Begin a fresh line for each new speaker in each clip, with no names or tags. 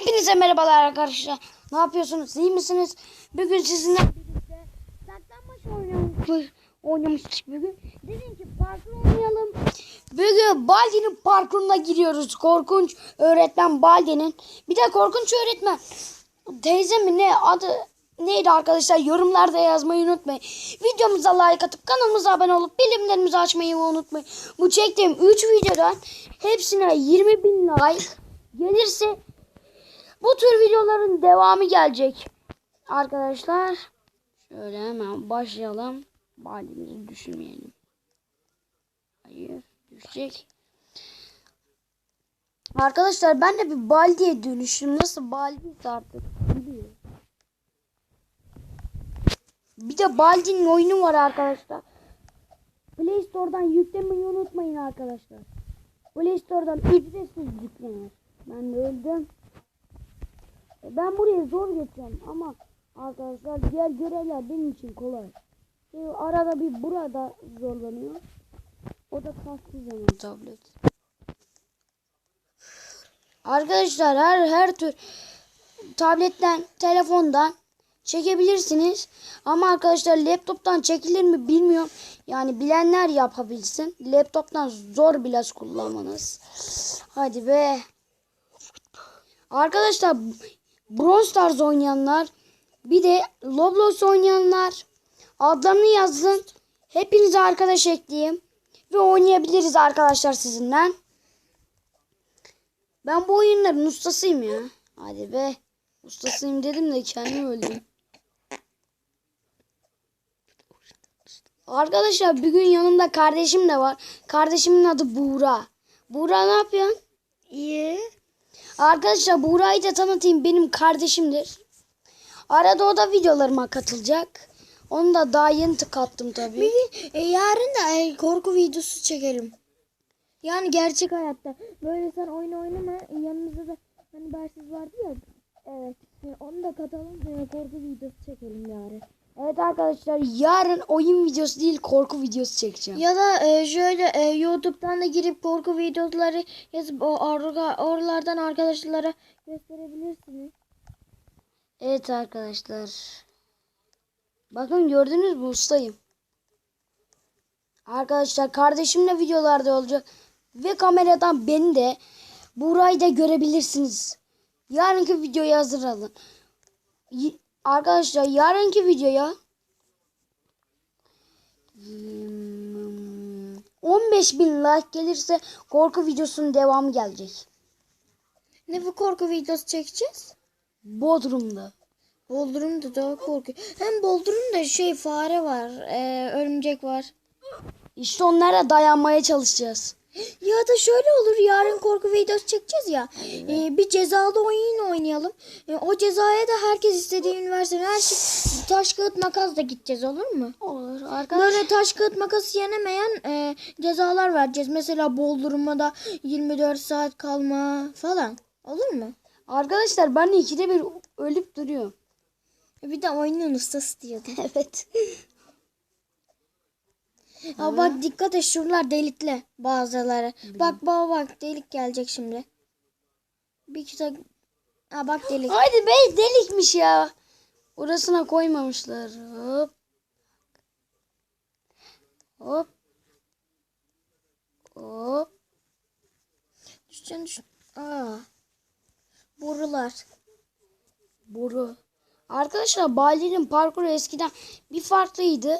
Hepinize merhabalar arkadaşlar. Ne yapıyorsunuz? İyi misiniz? Bugün sizinle birlikte saklanmaç oynamış, oynamıştık bugün. Dedim ki parkur oynayalım. Bugün Baldi'nin parkuruna giriyoruz. Korkunç öğretmen Baldi'nin. Bir de korkunç öğretmen. Teyzemin ne adı neydi arkadaşlar yorumlarda yazmayı unutmayın. Videomuza like atıp kanalımıza abone olup bildirimlerimizi açmayı unutmayın. Bu çektiğim 3 videodan hepsine 20 bin like gelirse bu tür videoların devamı gelecek. Arkadaşlar şöyle hemen başlayalım. Balimizi düşünmeyelim. Hayır düşecek. Arkadaşlar ben de bir baldiye dönüştüm. Nasıl baldiyse artık biliyorum. Bir de Baldi'nin oyunu var arkadaşlar. Play Store'dan yüklemeyi unutmayın arkadaşlar. Play Store'dan ücretsiz yüklenir. Ben de öldüm. Ben buraya zor geçeceğim ama arkadaşlar diğer görevler benim için kolay. Şimdi arada bir burada zorlanıyor. O da kastığı zaman tablet. Arkadaşlar her her tür tabletten, telefondan çekebilirsiniz. Ama arkadaşlar laptoptan çekilir mi bilmiyorum. Yani bilenler yapabilsin. Laptoptan zor biraz kullanmanız. Hadi be. Arkadaşlar Brawl Stars oynayanlar bir de Roblox oynayanlar adlarını yazın. Hepinizi arkadaş ekleyeyim. Ve oynayabiliriz arkadaşlar sizinle. Ben bu oyunların ustasıyım ya. Hadi be. Ustasıyım dedim de kendim öldüm. Arkadaşlar bugün yanımda kardeşim de var. Kardeşimin adı Buğra. Buğra ne yapıyorsun? İyi. Arkadaşlar Buğra'yı da tanıtayım. Benim kardeşimdir. Arada o da videolarıma katılacak. Onu da daha yeni tıkattım tabii.
E, yarın da e, korku videosu çekelim. Yani gerçek hayatta. Böyle sen oyun oynama. yanımızda da hani Bersiz vardı ya. Evet. E, onu da katalım. E, korku videosu çekelim yarın.
Evet arkadaşlar yarın oyun videosu değil korku videosu çekeceğim.
Ya da e, şöyle e, YouTube'dan da girip korku videoları yazıp o orga, oralardan arkadaşlara gösterebilirsiniz.
Evet arkadaşlar. Bakın gördünüz mü ustayım. Arkadaşlar kardeşimle videolarda olacak. Ve kameradan beni de Burayı da görebilirsiniz. Yarınki videoya hazır alın. Arkadaşlar yarınki videoya hmm, 15 bin like gelirse korku videosunun devamı gelecek.
Ne bu korku videosu çekeceğiz?
Bodrum'da.
Bodrum'da daha korku. Hem Bodrum'da şey fare var. e, örümcek var.
İşte onlara dayanmaya çalışacağız.
Ya da şöyle olur yarın korku videosu çekeceğiz ya. Ee, bir cezalı oyun oynayalım. Ee, o cezaya da herkes istediği üniversite her şey taş kağıt makas da gideceğiz olur mu?
Olur arkadaşlar.
Böyle taş kağıt makas yenemeyen e, cezalar vereceğiz. Mesela Bodrum'da 24 saat kalma falan. Olur mu?
Arkadaşlar ben de ikide bir ölüp duruyorum.
Bir de oyunun ustası diyordu.
Evet.
Aa, bak dikkat et şuralar delikli bazıları. Bak bak bak delik gelecek şimdi. Bir kitap. Aa bak delik.
Haydi be delikmiş ya. Orasına koymamışlar. Hop. Hop. Hop.
Düşeceksin düş. Aa. Borular.
Boru. Arkadaşlar Baldi'nin parkuru eskiden bir farklıydı.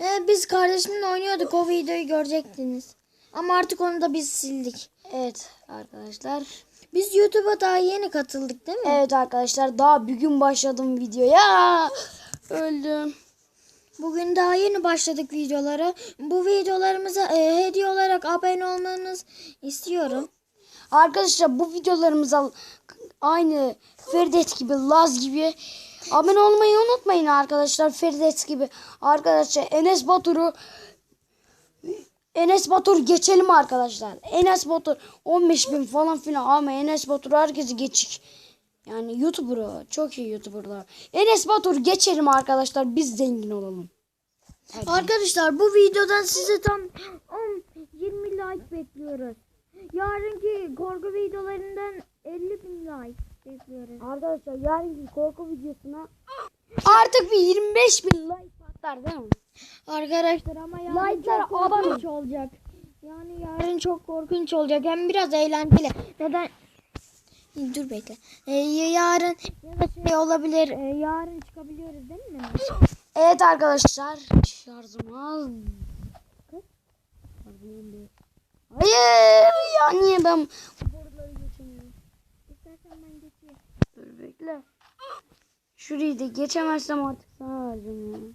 Ee, biz kardeşimle oynuyorduk o videoyu görecektiniz. Ama artık onu da biz sildik.
Evet arkadaşlar.
Biz YouTube'a daha yeni katıldık değil mi?
Evet arkadaşlar daha bugün başladım videoya. Öldüm.
Bugün daha yeni başladık videolara. Bu videolarımıza e, hediye olarak abone olmanız istiyorum.
Arkadaşlar bu videolarımıza aynı Feridet gibi, Laz gibi abone olmayı unutmayın arkadaşlar. Feridet gibi. Arkadaşlar Enes Batur'u Enes Batur geçelim arkadaşlar. Enes Batur 15 bin falan filan ama Enes Batur herkesi geçik. Yani YouTuber o. Çok iyi YouTuber'lar. Enes Batur geçelim arkadaşlar. Biz zengin olalım. Hadi.
Arkadaşlar bu videodan size tam 10-20 like bekliyoruz. Yarınki korku videolarından 50 bin like. Bekliyoruz.
Arkadaşlar yarınki korku videosuna artık bir 25 bin like patlar değil mi?
Arkadaşlar ama yarın
Like'lar
çok korkunç olacak. Yani yarın çok korkunç olacak. Hem biraz eğlenceli. Neden? Dur bekle. Ee, yarın ya da şey olabilir. ee, yarın çıkabiliyoruz değil mi?
Evet arkadaşlar şarjım az. Hayır ya niye ben boruları geçemiyorum?
İstersen ben geçeyim.
Dur bekle. Şurayı da geçemezsem artık sana vereceğim ya.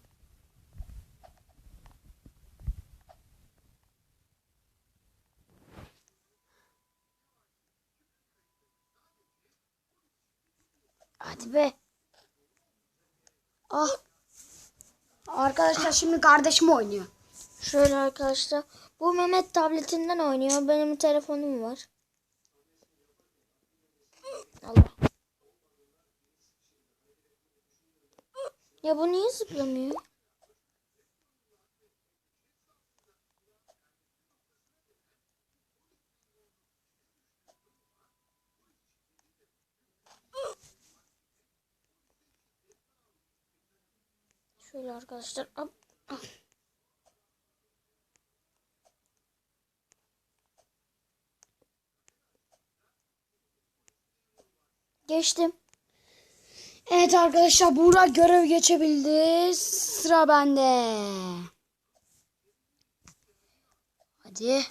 Hadi be. Ah. Arkadaşlar şimdi kardeşim oynuyor.
Şöyle arkadaşlar. Bu Mehmet tabletinden oynuyor. Benim telefonum var. Allah. Ya bu niye zıplamıyor? Şöyle arkadaşlar. Hop. Geçtim.
Evet arkadaşlar Buğra görev geçebildi. Sıra bende. Hadi.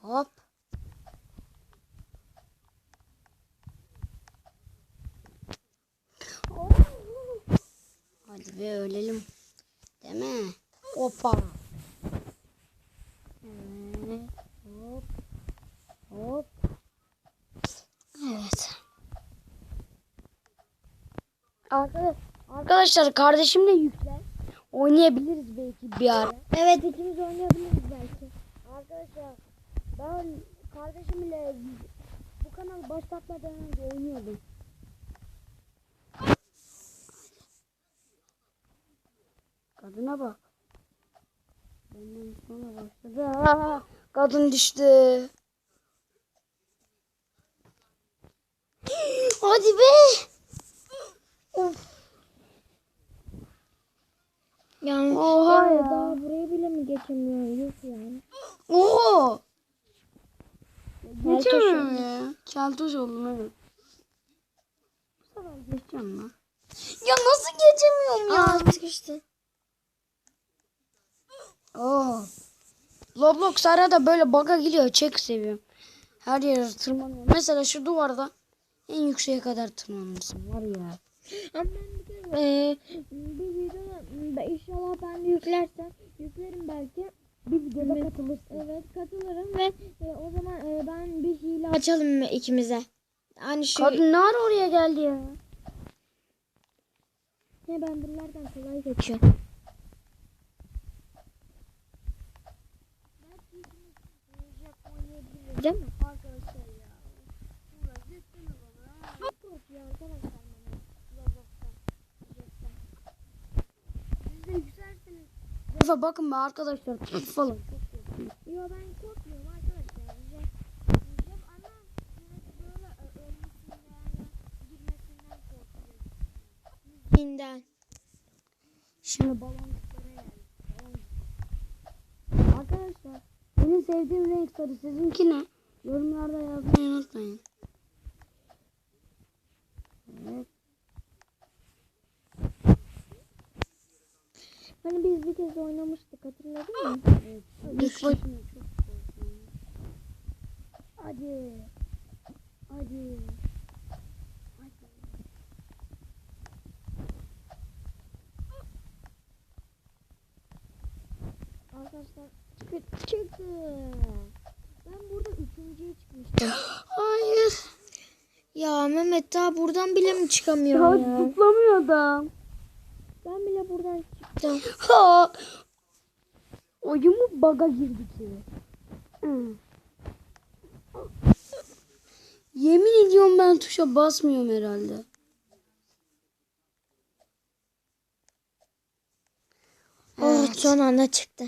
Hop. Hadi be ölelim. Değil mi? Hoppa. Evet. Hop. Hop. Evet. Arkadaş, arkadaşlar kardeşimle yükle. Oynayabiliriz belki bir ara.
Evet ikimiz oynayabiliriz belki.
Arkadaşlar ben kardeşimle bu kanalı başlatmadan önce oynuyordum. Kadına bak. Benden sonra başladı. Aa, kadın düştü. Hadi be.
Yani
Oha
ya, daha buraya bile mi geçemiyor? Yok yani. Keltoş
Geçemiyorum ya. Keltoş oldum evet. Bu sefer geçeceğim lan. Ya nasıl geçemiyorum ya?
Aa sıkıştı.
Oo. Roblox arada böyle bug'a giriyor. Çek seviyorum. Her yere tırmanıyor. Mesela şu duvarda en yükseğe kadar tırmanmışsın var ya.
Ama ben bir kere e, bir videoda ben- inşallah ben de yüklersem yüklerim belki.
Bir videoda
Evet.
katılırsın.
Evet katılırım ve e, o zaman e, ben bir hile açalım ikimize. Hani şu
Kadın ne ara oraya geldi ya?
ne ben buralardan kolay geçiyorum. Değil mi?
Arkadaşlar ya. Burası yetmedi bana.
Çok korkuyor arkadaşlar
Defa bakın be arkadaşlar. Tut falan.
Yo ben korkmuyorum arkadaşlar. Ama böyle ölmesinden yani girmesinden korkuyorum. Müziğinden.
Şimdi baloncuklara geldik. Arkadaşlar benim sevdiğim renk sarı. Sizinki ne? Yorumlarda yazmayı unutmayın. Evet.
Hani biz bir kez oynamıştık hatırladın mı?
evet. İlk korktum. Hadi. Hadi. Hadi.
Arkadaşlar çıktı. çıktı. Ben burada üçüncüye çıkmıştım.
Hayır.
Ya Mehmet daha buradan bile mi
Ya
çıkamıyorum ya?
zıplamıyor adam.
Bile buradan çıktım.
Ha. Oyun mu baga girdi ki? Hı. Yemin ediyorum ben tuşa basmıyorum herhalde.
Oh son anda çıktı.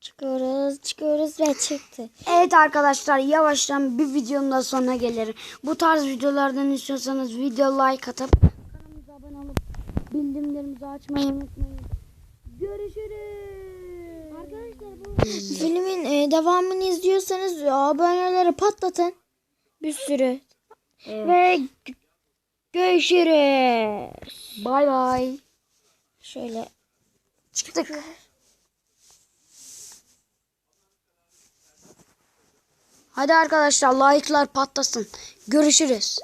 Çıkıyoruz, çıkıyoruz ve çıktı.
Evet arkadaşlar yavaştan bir videonun da sonuna gelirim. Bu tarz videolardan istiyorsanız video like atıp kanalımıza abone olup bildirimlerimizi açmayı unutmayın. Görüşürüz.
Arkadaşlar bu filmin e, devamını izliyorsanız e, aboneleri patlatın. Bir sürü.
Evet.
Ve görüşürüz.
Bay bay.
Şöyle
Çıktık. Hadi arkadaşlar like'lar patlasın. Görüşürüz.